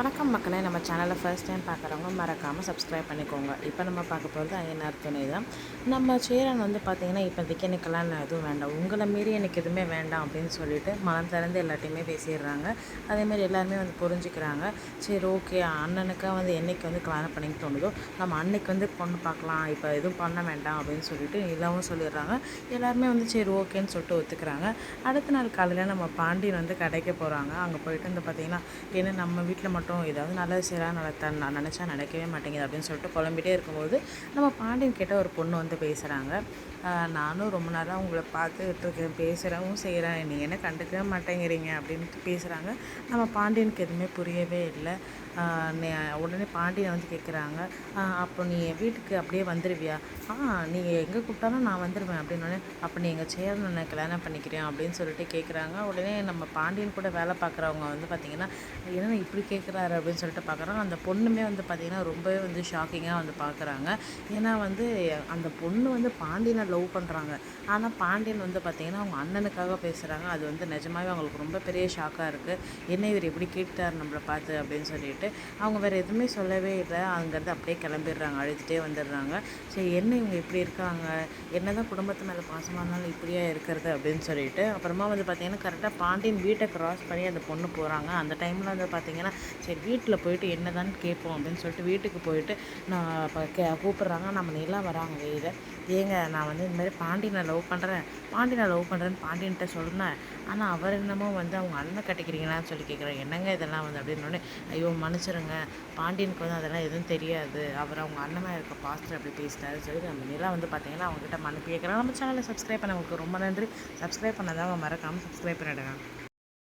வணக்கம் மக்களே நம்ம சேனலை ஃபர்ஸ்ட் டைம் பார்க்குறவங்க மறக்காமல் சப்ஸ்கிரைப் பண்ணிக்கோங்க. இப்போ நம்ம பார்க்க போகிறது ஐயனார் துணை தான். நம்ம சேரன் வந்து பார்த்திங்கன்னா இப்போதைக்கு எனக்கெல்லாம் நான் எதுவும் வேண்டாம். உங்களை மீறி எனக்கு எதுவுமே வேண்டாம் அப்படின்னு சொல்லிட்டு மனம் திறந்து எல்லாத்தையுமே பேசிடுறாங்க. அதேமாதிரி எல்லாருமே வந்து புரிஞ்சுக்கிறாங்க. சரி ஓகே அண்ணனுக்காக வந்து என்னைக்கு வந்து கல்யாணம் பண்ணிக்க தோணுதோ நம்ம அன்னைக்கு வந்து பொண்ணு பார்க்கலாம். இப்போ எதுவும் பண்ண வேண்டாம் அப்படின்னு சொல்லிட்டு எல்லாவும் சொல்லிடுறாங்க. எல்லாருமே வந்து சரி ஓகேன்னு சொல்லிட்டு ஒத்துக்கிறாங்க. அடுத்த நாள் காலையில் நம்ம பாண்டியன் வந்து கடைக்கு போகிறாங்க அங்கே போயிட்டு வந்து பார்த்திங்கன்னா ஏன்னா நம்ம வீட்டில் மட்டும் ஏதாவது நல்லது செய்யலாம் நடத்த நான் நினச்சா நடக்கவே மாட்டேங்குது அப்படின்னு சொல்லிட்டு புலம்பிட்டே இருக்கும்போது நம்ம பாண்டியன் கிட்ட ஒரு பொண்ணு வந்து பேசுகிறாங்க நானும் ரொம்ப நேரம் உங்களை பார்த்துக்கிட்டு இருக்கேன் பேசுகிறவும் செய்கிறேன் நீங்கள் என்ன கண்டுக்கவே மாட்டேங்கிறீங்க அப்படின்ட்டு பேசுகிறாங்க நம்ம பாண்டியனுக்கு எதுவுமே புரியவே இல்லை. உடனே பாண்டியன் வந்து கேட்குறாங்க அப்போ நீ என் வீட்டுக்கு அப்படியே வந்துடுவியா ஆ நீங்கள் எங்கே கூப்பிட்டாலும் நான் வந்துடுவேன் அப்படின்னு அப்போ நீ எங்கள் சேர்ந்து நான் கல்யாணம் பண்ணிக்கிறேன் அப்படின்னு சொல்லிட்டு கேட்குறாங்க உடனே நம்ம பாண்டியன் கூட வேலை பார்க்குறவங்க வந்து பார்த்திங்கன்னா என்ன இப்படி கேட்குறாரு அப்படின்னு சொல்லிட்டு பார்க்குறாங்க அந்த பொண்ணுமே வந்து பார்த்திங்கன்னா ரொம்பவே வந்து ஷாக்கிங்காக வந்து பார்க்குறாங்க ஏன்னா வந்து அந்த பொண்ணு வந்து பாண்டியனை லவ் பண்ணுறாங்க ஆனால் பாண்டியன் வந்து பார்த்திங்கன்னா அவங்க அண்ணனுக்காக பேசுகிறாங்க அது வந்து நிஜமாவே அவங்களுக்கு ரொம்ப பெரிய ஷாக்காக இருக்குது என்ன இவர் எப்படி கேட்டார் நம்மளை பார்த்து அப்படின்னு சொல்லிட்டு. அவங்க வேறு எதுவுமே சொல்லவே இல்லை. அங்கேருந்து அப்படியே கிளம்பிடுறாங்க. அழுதுகிட்டே வந்துடுறாங்க. சரி என்ன இவங்க இப்படி இருக்காங்க? என்னதான் குடும்பத்து மேலே பாசமாக இருந்தாலும் இப்படியே இருக்கிறது அப்படின்னு சொல்லிட்டு அப்புறமா வந்து பார்த்திங்கன்னா கரெக்டாக பாண்டியன் வீட்டை க்ராஸ் பண்ணி அந்த பொண்ணு போகிறாங்க அந்த டைமில் வந்து பார்த்திங்கன்னா சரி வீட்டில் போயிட்டு என்னதான் கேட்போம் அப்படின்னு சொல்லிட்டு வீட்டுக்கு போயிட்டு நான் கே கூப்பிட்றாங்க. நம்ம நிலா வராங்க வெளியில் ஏங்க நான் வந்து இந்த மாதிரி பாண்டியனை லவ் பண்ணுறேன் பாண்டியனை லவ் பண்ணுறேன்னு பாண்டியன்கிட்ட சொன்னேன். ஆனால் அவர் என்னமோ வந்து அவங்க அண்ணன் கட்டிக்கிறீங்களான்னு சொல்லி கேட்குறேன் என்னங்க இதெல்லாம் வந்து அப்படின்னோடனே ஐயோ மன்னிச்சிருங்க. பாண்டியனுக்கு வந்து அதெல்லாம் எதுவும் தெரியாது. அவர் அவங்க அண்ணனாக இருக்க பாஸ்டர் அப்படி பேசிட்டாரு. சொல்லி நம்ம நிலா வந்து பார்த்தீங்கன்னா அவங்ககிட்ட மன்னிப்பு கேட்குறேன் நம்ம சேனலை சப்ஸ்கிரைப் பண்ண உங்களுக்கு ரொம்ப நன்றி. சப்ஸ்கிரைப் பண்ணாதவங்க மறக்காமல் சப்ஸ்கிரைப் பண்ணிவிடுங்க